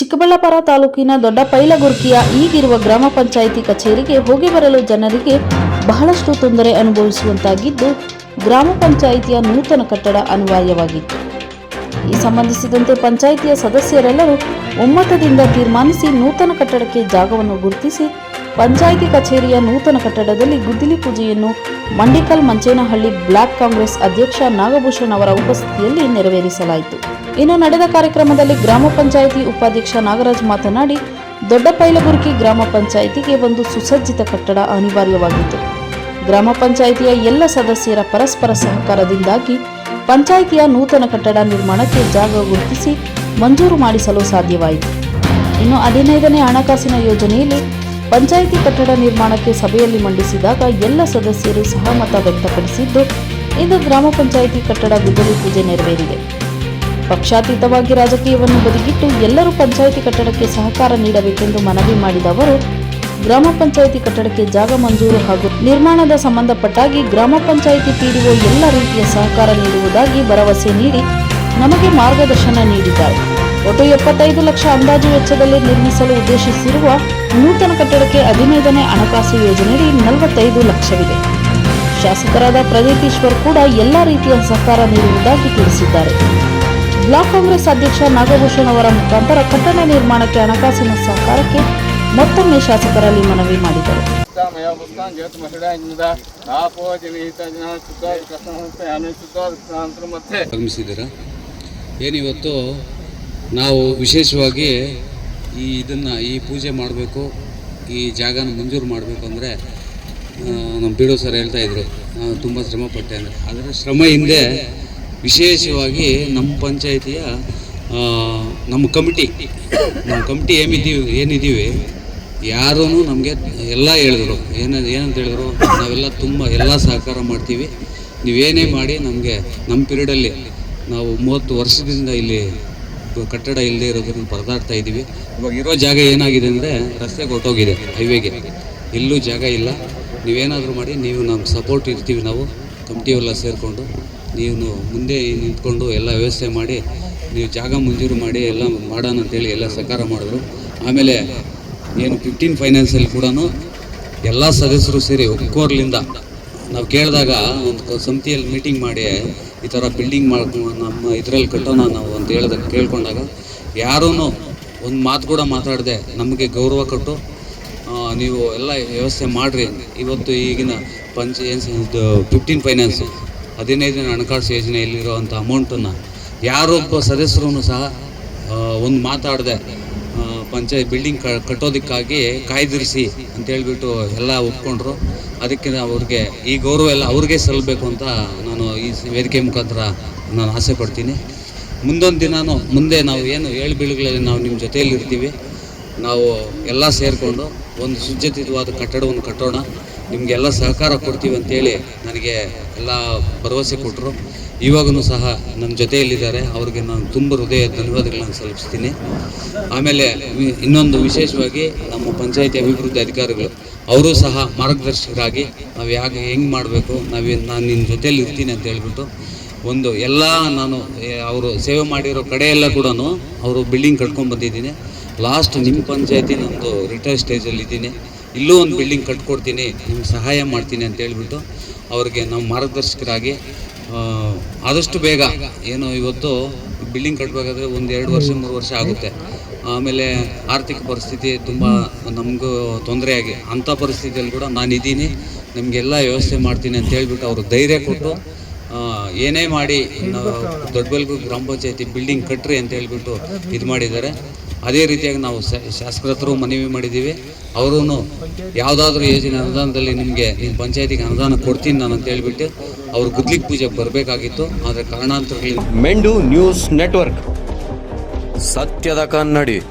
ಚಿಕ್ಕಬಳ್ಳಾಪುರ ತಾಲೂಕಿನ ದೊಡ್ಡ ಪೈಲಗುರ್ಕಿಯ ಈಗಿರುವ ಗ್ರಾಮ ಪಂಚಾಯಿತಿ ಕಚೇರಿಗೆ ಹೋಗಿ ಬರಲು ಜನರಿಗೆ ಬಹಳಷ್ಟು ತೊಂದರೆ ಅನುಭವಿಸುವಂತಾಗಿದ್ದು, ಗ್ರಾಮ ಪಂಚಾಯಿತಿಯ ನೂತನ ಕಟ್ಟಡ ಅನಿವಾರ್ಯವಾಗಿತ್ತು. ಈ ಸಂಬಂಧಿಸಿದಂತೆ ಪಂಚಾಯಿತಿಯ ಸದಸ್ಯರೆಲ್ಲರೂ ಒಮ್ಮತದಿಂದ ತೀರ್ಮಾನಿಸಿ ನೂತನ ಕಟ್ಟಡಕ್ಕೆ ಜಾಗವನ್ನು ಗುರುತಿಸಿ ಪಂಚಾಯಿತಿ ಕಚೇರಿಯ ನೂತನ ಕಟ್ಟಡದಲ್ಲಿ ಗುದ್ದಲಿ ಪೂಜೆಯನ್ನು ಮಂಡಿಕಲ್ ಮಂಚೇನಹಳ್ಳಿ ಬ್ಲಾಕ್ ಕಾಂಗ್ರೆಸ್ ಅಧ್ಯಕ್ಷ ನಾಗಭೂಷಣ್ ಅವರ ಉಪಸ್ಥಿತಿಯಲ್ಲಿ ನೆರವೇರಿಸಲಾಯಿತು. ಇನ್ನು ನಡೆದ ಕಾರ್ಯಕ್ರಮದಲ್ಲಿ ಗ್ರಾಮ ಪಂಚಾಯಿತಿ ಉಪಾಧ್ಯಕ್ಷ ನಾಗರಾಜ್ ಮಾತನಾಡಿ ದೊಡ್ಡ ಪೈಲಗುರ್ಕಿ ಗ್ರಾಮ ಪಂಚಾಯಿತಿಗೆ ಒಂದು ಸುಸಜ್ಜಿತ ಕಟ್ಟಡ ಅನಿವಾರ್ಯವಾಗಿತ್ತು. ಗ್ರಾಮ ಪಂಚಾಯಿತಿಯ ಎಲ್ಲ ಸದಸ್ಯರ ಪರಸ್ಪರ ಸಹಕಾರದಿಂದಾಗಿ ಪಂಚಾಯಿತಿಯ ನೂತನ ಕಟ್ಟಡ ನಿರ್ಮಾಣಕ್ಕೆ ಜಾಗ ಗುರುತಿಸಿ ಮಂಜೂರು ಮಾಡಿಸಲು ಸಾಧ್ಯವಾಯಿತು. ಇನ್ನು ಹದಿನೈದನೇ ಹಣಕಾಸಿನ ಯೋಜನೆಯಲ್ಲಿ ಪಂಚಾಯಿತಿ ಕಟ್ಟಡ ನಿರ್ಮಾಣಕ್ಕೆ ಸಭೆಯಲ್ಲಿ ಮಂಡಿಸಿದಾಗ ಎಲ್ಲ ಸದಸ್ಯರು ಸಹಮತ ವ್ಯಕ್ತಪಡಿಸಿದ್ದು, ಇಂದು ಗ್ರಾಮ ಪಂಚಾಯಿತಿ ಕಟ್ಟಡ ಗುದ್ದಲಿ ಪೂಜೆ ನೆರವೇರಿದೆ. ಪಕ್ಷಾತೀತವಾಗಿ ರಾಜಕೀಯವನ್ನು ಬದಿಗಿಟ್ಟು ಎಲ್ಲರೂ ಪಂಚಾಯಿತಿ ಕಟ್ಟಡಕ್ಕೆ ಸಹಕಾರ ನೀಡಬೇಕೆಂದು ಮನವಿ ಮಾಡಿದ ಅವರು, ಗ್ರಾಮ ಪಂಚಾಯಿತಿ ಕಟ್ಟಡಕ್ಕೆ ಜಾಗ ಮಂಜೂರು ಹಾಗೂ ನಿರ್ಮಾಣದ ಸಂಬಂಧಪಟ್ಟಾಗಿ ಗ್ರಾಮ ಪಂಚಾಯಿತಿ ಪಿಡಿಒ ಎಲ್ಲ ರೀತಿಯ ಸಹಕಾರ ನೀಡುವುದಾಗಿ ಭರವಸೆ ನೀಡಿ ನಮಗೆ ಮಾರ್ಗದರ್ಶನ ನೀಡಿದ್ದಾರೆ. ಒಟ್ಟು ಎಪ್ಪತ್ತೈದು ಲಕ್ಷ ಅಂದಾಜು ವೆಚ್ಚದಲ್ಲಿ ನಿರ್ಮಿಸಲು ಉದ್ದೇಶಿಸಿರುವ ನೂತನ ಕಟ್ಟಡಕ್ಕೆ ಹದಿನೈದನೇ ಹಣಕಾಸು ಯೋಜನೆಯಡಿ ನಲವತ್ತೈದು ಲಕ್ಷವಿದೆ. ಶಾಸಕರಾದ ಪ್ರದೀಪೀಶ್ವರ್ ಕೂಡ ಎಲ್ಲ ರೀತಿಯ ಸಹಕಾರ ನೀಡುವುದಾಗಿ ತಿಳಿಸಿದ್ದಾರೆ. ಬ್ಲಾಕ್ ಕಾಂಗ್ರೆಸ್ ಅಧ್ಯಕ್ಷ ನಾಗಭೂಷಣ್ ಅವರ ಮುಖಾಂತರ ಕಟ್ಟಡ ನಿರ್ಮಾಣಕ್ಕೆ ಹಣಕಾಸಿನ ಸಹಕಾರಕ್ಕೆ ಮತ್ತೊಮ್ಮೆ ಶಾಸಕರಲ್ಲಿ ಮನವಿ ಮಾಡಿದರು. ಏನಿವತ್ತು ನಾವು ವಿಶೇಷವಾಗಿ ಈ ಇದನ್ನು, ಈ ಪೂಜೆ ಮಾಡಬೇಕು, ಈ ಜಾಗನ ಮಂಜೂರು ಮಾಡಬೇಕು ಅಂದರೆ ನಮ್ಮ ಬಿಡು ಸರ್ ಹೇಳ್ತಾ ಇದ್ರು. ನಾನು ತುಂಬ ಶ್ರಮ ಪಟ್ಟೆ ಅಂದರೆ. ಅದರ ಶ್ರಮ ಹಿಂದೆ ವಿಶೇಷವಾಗಿ ನಮ್ಮ ಪಂಚಾಯಿತಿಯ ನಮ್ಮ ಕಮಿಟಿ ನಮ್ಮ ಕಮಿಟಿ ಏನಿದ್ದೀವಿ ಏನಿದ್ದೀವಿ ಯಾರೂ ನಮಗೆ ಎಲ್ಲ ಹೇಳಿದ್ರು. ಏನ, ಏನಂತ ಹೇಳಿದ್ರು? ನಾವೆಲ್ಲ ತುಂಬ ಎಲ್ಲ ಸಹಕಾರ ಮಾಡ್ತೀವಿ. ನೀವೇನೇ ಮಾಡಿ ನಮಗೆ, ನಮ್ಮ ಪೀರಿಯಡಲ್ಲಿ ನಾವು ಮೂವತ್ತು ವರ್ಷದಿಂದ ಇಲ್ಲಿ ಕಟ್ಟಡ ಇಲ್ಲದೆ ಇರೋದನ್ನು ಪರದಾಡ್ತಾ ಇದ್ದೀವಿ. ಇವಾಗ ಇರೋ ಜಾಗ ಏನಾಗಿದೆ ಅಂದರೆ ರಸ್ತೆ ಹೊರಟೋಗಿದೆ ಹೈವೇಗೆ. ಎಲ್ಲೂ ಜಾಗ ಇಲ್ಲ. ನೀವೇನಾದರೂ ಮಾಡಿ, ನೀವು ನಮ್ಗೆ ಸಪೋರ್ಟ್ ಇರ್ತೀವಿ ನಾವು ಕಮಿಟಿಯೆಲ್ಲ ಸೇರಿಕೊಂಡು. ನೀವು ಮುಂದೆ ನಿಂತ್ಕೊಂಡು ಎಲ್ಲ ವ್ಯವಸ್ಥೆ ಮಾಡಿ, ನೀವು ಜಾಗ ಮಂಜೂರು ಮಾಡಿ, ಎಲ್ಲ ಮಾಡೋಣ ಅಂತೇಳಿ ಎಲ್ಲ ಸಹಕಾರ ಮಾಡಿದ್ರು. ಆಮೇಲೆ ಏನು ಫಿಫ್ಟೀನ್ ಫೈನಾನ್ಸಲ್ಲಿ ಕೂಡ ಎಲ್ಲ ಸದಸ್ಯರು ಸೇರಿ ಒಕ್ಕೋರ್ಲಿಂದ ನಾವು ಕೇಳಿದಾಗ ಒಂದು ಸಮಿತಿಯಲ್ಲಿ ಮೀಟಿಂಗ್ ಮಾಡಿ ಈ ಥರ ಬಿಲ್ಡಿಂಗ್ ಮಾಡ್ಕೊಂಡು ನಮ್ಮ ಇದರಲ್ಲಿ ಕಟ್ಟೋಣ ನಾವು ಅಂತ ಹೇಳಿದ ಕೇಳ್ಕೊಂಡಾಗ ಯಾರೂ ಒಂದು ಮಾತು ಕೂಡ ಮಾತಾಡದೆ, ನಮಗೆ ಗೌರವ ಕೊಟ್ಟು ನೀವು ಎಲ್ಲ ವ್ಯವಸ್ಥೆ ಮಾಡಿರಿ ಇವತ್ತು ಈಗಿನ ಪಂಚ ಏನು ಫಿಫ್ಟೀನ್ ಹದಿನೈದು ದಿನ ಹಣಕಾಸು ಯೋಜನೆಯಲ್ಲಿರುವಂಥ ಅಮೌಂಟನ್ನು ಯಾರೊಬ್ಬ ಸದಸ್ಯರೂ ಸಹ ಒಂದು ಮಾತಾಡದೆ ಪಂಚಾಯತ್ ಬಿಲ್ಡಿಂಗ್ ಕಟ್ಟೋದಕ್ಕಾಗಿ ಕಾಯ್ದಿರಿಸಿ ಅಂತ ಹೇಳ್ಬಿಟ್ಟು ಎಲ್ಲ ಒಪ್ಕೊಂಡ್ರು. ಅದಕ್ಕೆ ಅವ್ರಿಗೆ ಈ ಗೌರವ ಎಲ್ಲ ಅವ್ರಿಗೆ ಸಲ್ಲಬೇಕು ಅಂತ ನಾನು ಈ ವೇದಿಕೆ ಮುಖಾಂತರ ನಾನು ಆಸೆ ಪಡ್ತೀನಿ. ಮುಂದೊಂದು ದಿನಾನು ಮುಂದೆ ನಾವು ಏನು ಏಳು ಬೀಳುಗಳಲ್ಲಿ ನಾವು ನಿಮ್ಮ ಜೊತೆಯಲ್ಲಿ ಇರ್ತೀವಿ ನಾವು ಎಲ್ಲ ಸೇರಿಕೊಂಡು ಒಂದು ಸುಜ್ಜಿತವಾದ ಕಟ್ಟಡವನ್ನು ಕಟ್ಟೋಣ. ನಿಮಗೆಲ್ಲ ಸಹಕಾರ ಕೊಡ್ತೀವಿ ಅಂತೇಳಿ ನನಗೆ ಎಲ್ಲ ಭರವಸೆ ಕೊಟ್ಟರು ಇವಾಗೂ ಸಹ ನನ್ನ ಜೊತೆಯಲ್ಲಿದ್ದಾರೆ. ಅವ್ರಿಗೆ ನಾನು ತುಂಬ ಹೃದಯ ಧನ್ಯವಾದಗಳನ್ನು ಸಲ್ಲಿಸ್ತೀನಿ. ಆಮೇಲೆ ಇನ್ನೊಂದು ವಿಶೇಷವಾಗಿ ನಮ್ಮ ಪಂಚಾಯಿತಿ ಅಭಿವೃದ್ಧಿ ಅಧಿಕಾರಿಗಳು ಅವರು ಸಹ ಮಾರ್ಗದರ್ಶಕರಾಗಿ ನಾವು ಯಾಕೆ ಹೆಂಗೆ ಮಾಡಬೇಕು, ನಾವು ನಾನು ನಿನ್ನ ಜೊತೆಯಲ್ಲಿ ಇರ್ತೀನಿ ಅಂತ ಹೇಳ್ಬಿಟ್ಟು ಒಂದು ಎಲ್ಲ ನಾನು ಅವರು ಸೇವೆ ಮಾಡಿರೋ ಕಡೆ ಎಲ್ಲ ಕೂಡ ಅವರು ಬಿಲ್ಡಿಂಗ್ ಕಟ್ಕೊಂಡು ಬಂದಿದ್ದೀನಿ. ಲಾಸ್ಟ್ ನಿಮ್ಮ ಪಂಚಾಯತಿ ನಂದು ರಿಟೈರ್ ಸ್ಟೇಜಲ್ಲಿ ಇದ್ದೀನಿ. ಇಲ್ಲೂ ಒಂದು ಬಿಲ್ಡಿಂಗ್ ಕಟ್ಕೊಡ್ತೀನಿ, ನಿಮ್ಗೆ ಸಹಾಯ ಮಾಡ್ತೀನಿ ಅಂತ ಹೇಳ್ಬಿಟ್ಟು ಅವ್ರಿಗೆ ನಾವು ಮಾರ್ಗದರ್ಶಕರಾಗಿ ಆದಷ್ಟು ಬೇಗ, ಏನು ಇವತ್ತು ಬಿಲ್ಡಿಂಗ್ ಕಟ್ಟಬೇಕಾದ್ರೆ ಒಂದು ಎರಡು ವರ್ಷ, ಮೂರು ವರ್ಷ ಆಗುತ್ತೆ. ಆಮೇಲೆ ಆರ್ಥಿಕ ಪರಿಸ್ಥಿತಿ ತುಂಬ ನಮಗೂ ತೊಂದರೆಯಾಗಿ ಅಂಥ ಪರಿಸ್ಥಿತಿಯಲ್ಲಿ ಕೂಡ ನಾನಿದ್ದೀನಿ. ನಿಮಗೆಲ್ಲ ವ್ಯವಸ್ಥೆ ಮಾಡ್ತೀನಿ ಅಂತ ಹೇಳಿಬಿಟ್ಟು ಅವರು ಧೈರ್ಯ ಕೊಟ್ಟು ಏನೇ ಮಾಡಿ ದೊಡ್ಡಬೆಲ್ಗು ಗ್ರಾಮ ಪಂಚಾಯತಿ ಬಿಲ್ಡಿಂಗ್ ಕಟ್ಟ್ರಿ ಅಂತ ಹೇಳಿಬಿಟ್ಟು ಇದು ಮಾಡಿದ್ದಾರೆ. ಅದೇ ರೀತಿಯಾಗಿ ನಾವು ಶಾಸಕರತ್ರ ಶಾಸಕರ ಮನವಿ ಮಾಡಿದ್ದೀವಿ. ಅವರೂ ಯಾವುದಾದ್ರೂ ಯೋಜನೆ ಅನುದಾನದಲ್ಲಿ ನಿಮಗೆ ನಿಮ್ಮ ಪಂಚಾಯತಿಗೆ ಅನುದಾನ ಕೊಡ್ತೀನಿ ನಾನು ಅಂತ ಹೇಳಿಬಿಟ್ಟು ಅವರು ಗುದ್ಲಿಕ್ ಪೂಜೆಗೆ ಬರಬೇಕಾಗಿತ್ತು. ಆದರೆ ಕಾರಣಾಂತರಗಳಿಂದ ಮೆಂಡು ನ್ಯೂಸ್ ನೆಟ್ವರ್ಕ್. ಸತ್ಯದ ಕನ್ನಡಿ.